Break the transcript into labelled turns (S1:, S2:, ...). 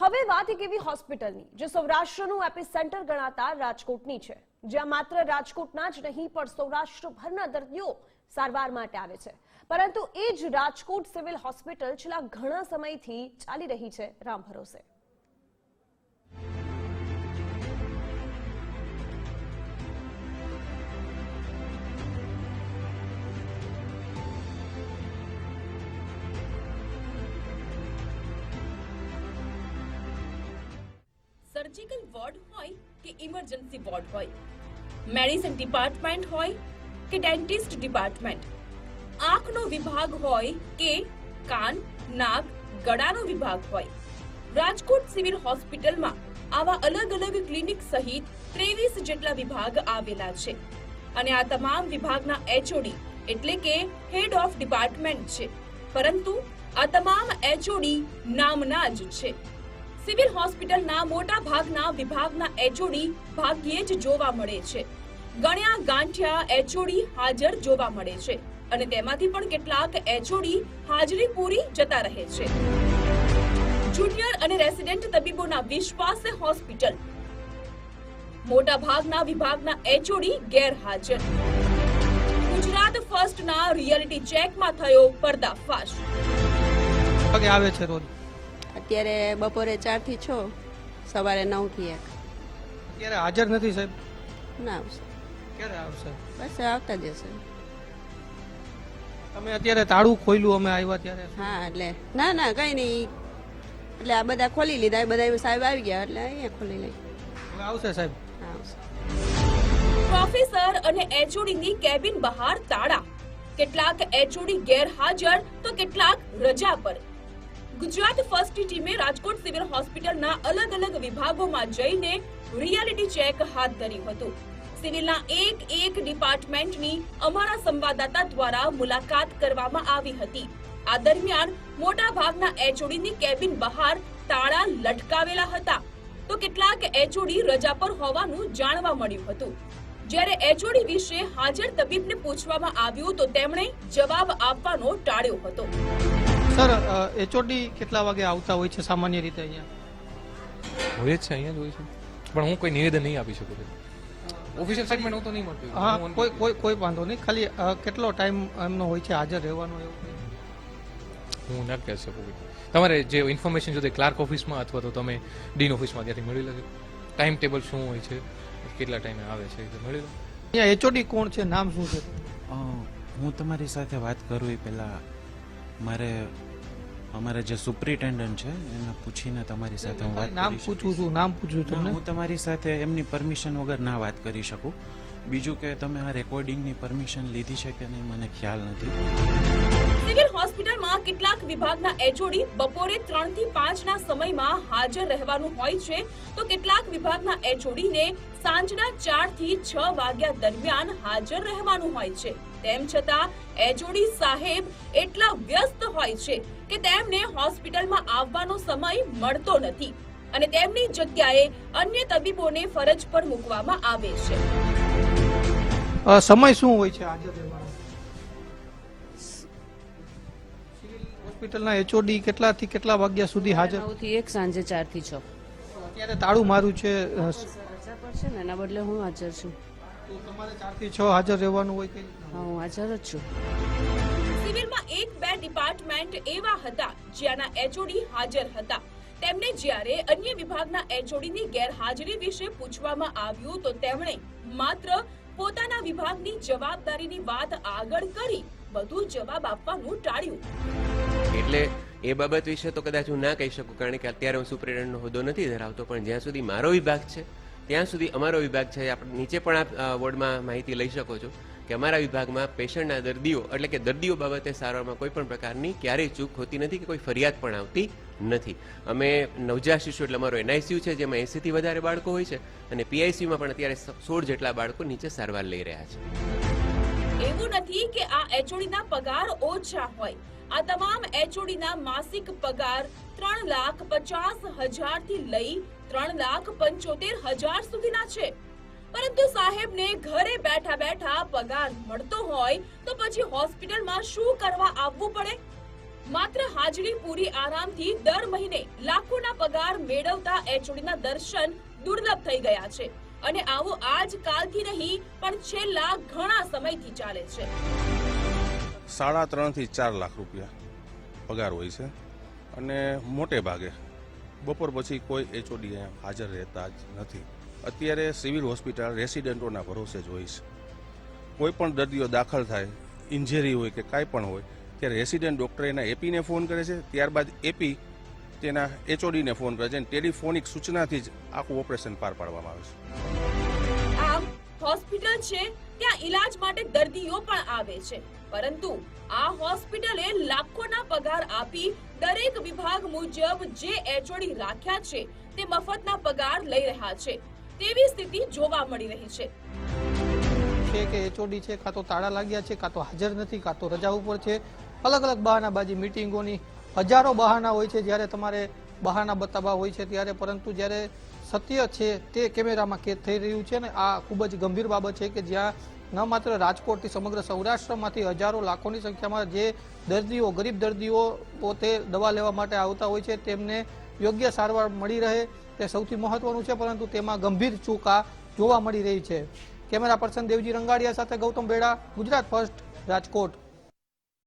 S1: હવે વાત એક એવી હોસ્પિટલની, જે સૌરાષ્ટ્રનું એપિસેન્ટર ગણાતા રાજકોટની છે, જ્યાં માત્ર રાજકોટના જ નહીં, પણ સૌરાષ્ટ્રભરના દર્દીઓ સારવાર માટે આવે છે. પરંતુ એ જ રાજકોટ સિવિલ હોસ્પિટલ છેલ્લા ઘણા સમયથી ચાલી રહી છે, રામ ભરોસે.
S2: સર્જિકલ વોર્ડ હોય કે ઇમરજન્સી વોર્ડ હોય? મેડિસિન ડિપાર્ટમેન્ટ હોય કે ડેન્ટિસ્ટ ડિપાર્ટમેન્ટ આંખનો વિભાગ હોય કે કાન, નાક, ગળાનો વિભાગ હોય? રાજકોટ સિવિલ હોસ્પિટલમાં આવા અલગ અલગ ક્લિનિક સહિત ત્રેવીસ જેટલા વિભાગ આવેલા છે. અને આ તમામ વિભાગના એચઓડી એટલે કે હેડ ઓફ ડિપાર્ટમેન્ટ છે. પરંતુ આ તમામ એચઓડી નામના જ છે. સિવિલ હોસ્પિટલના મોટા ભાગના વિભાગના એચઓડી ભાગ્યે જ જોવા મળે છે. ગણ્યા ગાંઠિયા એચઓડી હાજર જોવા મળે છે અને તેમાંથી પણ કેટલાક એચઓડી હાજરી પૂરી જતા રહે છે. જુનિયર અને રેસિડેન્ટ તબીબોના વિશ્વાસે હોસ્પિટલ. મોટા ભાગના વિભાગના એચઓડી ગેરહાજર. ગુજરાત ફર્સ્ટના રિયાલિટી ચેકમાં થયો પર્દાફાશ.
S3: આવે છે રોજ?
S4: અત્યારે બપોરે ચારથી છ સવારે નવથી એક.
S3: અત્યારે હાજર નથી સાહેબ?
S4: ના આવશે.
S3: ક્યારે આવશે?
S4: બસ આવતા જશે
S3: તમે અત્યારે તાળું ખોલ્યું અમે આવ્યા ત્યારે?
S4: હા એટલે. ના ના કઈ નહીં એટલે આ બધા ખોલી લીધા. એ બધા સાહેબ આવી ગયા એટલે અહીંયા ખોલી લઈ.
S3: આવશે સાહેબ?
S2: પ્રોફેસર અને એચઓડીની કેબિન બહાર તાળા. કેટલાક એચઓડી ગેરહાજર તો કેટલાક રજા પર. ગુજરાત ફર્સ્ટ ટીમે રાજકોટ સિવિલ હોસ્પિટલના અલગ અલગ વિભાગોમાં જઈને રિયાલિટી ચેક હાથ ધર્યું હતું. સિવિલના એક એક ડિપાર્ટમેન્ટની અમારા સંવાદદાતા દ્વારા મુલાકાત કરવામાં આવી હતી. આ દરમિયાન મોટા ભાગના એચઓડીની કેબિન બહાર તાળા લટકાવેલા હતા. તો કેટલાક એચઓડી રજા પર હોવાનું જાણવા મળ્યું હતું. જ્યારે એચઓડી વિશે હાજર તબીબને પૂછવામાં આવ્યું તો તેમણે જવાબ આપવાનો ટાળ્યો હતો.
S3: સર એચઓડી કેટલા વાગે આવતા હોય છે સામાન્ય રીતે અહીંયા?
S5: હોય જ છે અહીંયા જ હોય છે. પણ હું કોઈ નિવેદન નહીં આપી શકું ઓફિશિયલ સ્ટેટમેન્ટ હું તો નહીં મળતું.
S3: હા કોઈ કોઈ કોઈ વાંધો નહીં. ખાલી કેટલો ટાઈમ એમનો હોય છે હાજર રહેવાનો એવું કંઈ?
S5: હું ના કહી શકું. તમારે જે ઇન્ફોર્મેશન જોતે ક્લાર્ક ઓફિસમાં અથવા તો તમે ડીન ઓફિસમાં ત્યાંથી મેળવી લેજો ટાઈમ ટેબલ શું હોય છે? કેટલા ટાઈમે આવે છે એ તો મેળવી લો.
S3: અહીંયા એચઓડી કોણ છે? નામ શું છે?
S6: હું તમારી સાથે વાત કરું એ પહેલા મારે અમારા જે સુપ્રિન્ટેન્ડન્ટ છે એને પૂછીને તમારી સાથે હું વાત
S3: નામ પૂછું. છું નામ પૂછું છું
S6: હું તમારી સાથે એમની પરમિશન વગર ના વાત કરી શકું. બીજું કે તમે આ રેકોર્ડિંગની પરમિશન લીધી છે કે નહીં મને ખ્યાલ નથી.
S2: સિવિલ હોસ્પિટલમાં કેટલાક વિભાગના એચઓડી બપોરે 3 થી 5 ના સમયમાં હાજર રહેવાનું હોય છે. તો કેટલાક વિભાગના એચઓડીને સાંજના 4 થી છ વાગ્યા દરમિયાન હાજર રહેવાનું હોય છે. તેમ છતાં એજોડી સાહેબ એટલા વ્યસ્ત હોય છે કે તેમને હોસ્પિટલમાં આવવાનો સમય મળતો નથી અને તેમની જગ્યાએ અન્ય તબીબોને ફરજ પર મૂકવામાં આવે છે.
S3: સમય શું હોય છે હાજર હોસ્પિટલના એચઓડી કેટલાથી કેટલા વાગ્યા સુધી હાજર?
S7: નવથી એક સાંજે ચારથી છ.
S3: અત્યારે તાળું મારું છે
S7: રજા પર છે ને એના બદલે હું હાજર છું.
S3: તો તમારે ચારથી છ હાજર રહેવાનું હોય કે
S7: હા હું હાજર જ છું.
S2: સિવિલમાં એક બે ડિપાર્ટમેન્ટ એવા હતા જ્યાંના એચઓડી હાજર હતા. તેમને જ્યારે અન્ય વિભાગના એચઓડીની ગેરહાજરી વિશે પૂછવામાં આવ્યું તો તેમણે માત્ર પોતાના વિભાગની જવાબદારીની વાત આગળ કરી વધુ જવાબ આપવાનું ટાળ્યું.
S8: એટલે એ બાબત વિશે તો કદાચ હું ના કહી શકું કારણ કે અત્યારે હું સુપ્રિન્ટેન્ડન્ટનો હોદ્દો નથી ધરાવતો પણ જ્યાં સુધી મારો વિભાગ છે ત્યાં સુધી અમારો વિભાગ છે આપણે નીચે પણ આ વોર્ડમાં માહિતી લઈ શકો છો કે અમારા વિભાગમાં પેશન્ટના દર્દીઓ એટલે કે દર્દીઓ બાબતે સારવારમાં કોઈ પણ પ્રકારની ક્યારેય ચૂક હોતી નથી કે કોઈ ફરિયાદ પણ આવતી નથી. અમે નવજાત શિશુ એટલે અમારો એનઆઈસીયુ છે જેમાં એંસીથી વધારે બાળકો હોય છે અને પીઆઈસીયુમાં પણ અત્યારે સોળ જેટલા બાળકો નીચે સારવાર લઈ રહ્યા છે.
S2: એવું નથી કે આ એચઓડીના પગાર ઓછા હોય. આ તમામ એચઓડીના માસિક પગાર ત્રણ લાખ પચાસ હજારથી લઈ ત્રણ લાખ પંચોતેર હજાર સુધીના છે. પરંતુ સાહેબને ઘરે બેઠા બેઠા પગાર મળતો હોય તો પછી હોસ્પિટલમાં શું કરવા આવવું પડે? માત્ર હાજરી પૂરી આરામથી દર મહિને લાખોના પગાર મેળવતા એચઓડીના દર્શન દુર્લભ થઈ ગયા છે. અને આવો આજકાલથી નહીં, પણ છેલ્લા ઘણા સમયથી ચાલે છે.
S9: સાડા ત્રણથી ચાર લાખ રૂપિયા પગાર હોય છે. અને મોટે ભાગે બપોર પછી કોઈ એચઓડી હાજર રહેતા જ નથી. અત્યારે સિવિલ હોસ્પિટલ રેસિડેન્ટોના ભરોસે જ હોય છે. કોઈ પણ દર્દીઓ દાખલ થાય, ઇન્જરી હોય કે કાંઈ પણ હોય, ત્યારે રેસિડેન્ટ ડૉક્ટર એના એપીને ફોન કરે છે. ત્યારબાદ એપી તેના એચઓડીને ફોન કરે છે. અને ટેલિફોનિક સૂચનાથી જ આખું ઓપરેશન પાર પાડવામાં આવે છે.
S2: હોસ્પિટલ છે, ત્યાં ઈલાજ માટે દર્દીઓ પણ આવે છે. પરંતુ આ હોસ્પિટલે લાખોના પગાર આપી દરેક વિભાગ મુજબ જે એચઓડી રાખ્યા છે, તે મફતના પગાર લઈ રહ્યા છે. તેવી સ્થિતિ જોવા મળી રહી છે.
S3: કે એચઓડી છે, કાં તો તાળા લાગ્યા છે, કાં તો હાજર નથી, કાં તો રજા ઉપર છે. અલગ અલગ બહાનાબાજી મિટિંગોની હજારો બહાના હોય છે, જ્યારે તમારે બહાના બતાવવા હોય છે ત્યારે, પરંતુ જ્યારે સત્ય છે તે કેમેરામાં કેદ થઈ રહ્યું છે અને આ ખૂબ જ ગંભીર બાબત છે કે જ્યાં ન માત્ર રાજકોટથી સમગ્ર સૌરાષ્ટ્રમાંથી હજારો લાખોની સંખ્યામાં જે દર્દીઓ, ગરીબ દર્દીઓ પોતે દવા લેવા માટે આવતા હોય છે, તેમને યોગ્ય સારવાર મળી રહે તે સૌથી મહત્વનું છે, પરંતુ તેમાં ગંભીર ચૂક જોવા મળી રહી છે. કેમેરા પર્સન દેવજી રંગાડિયા સાથે ગૌતમ બેડા, ગુજરાત ફર્સ્ટ, રાજકોટ.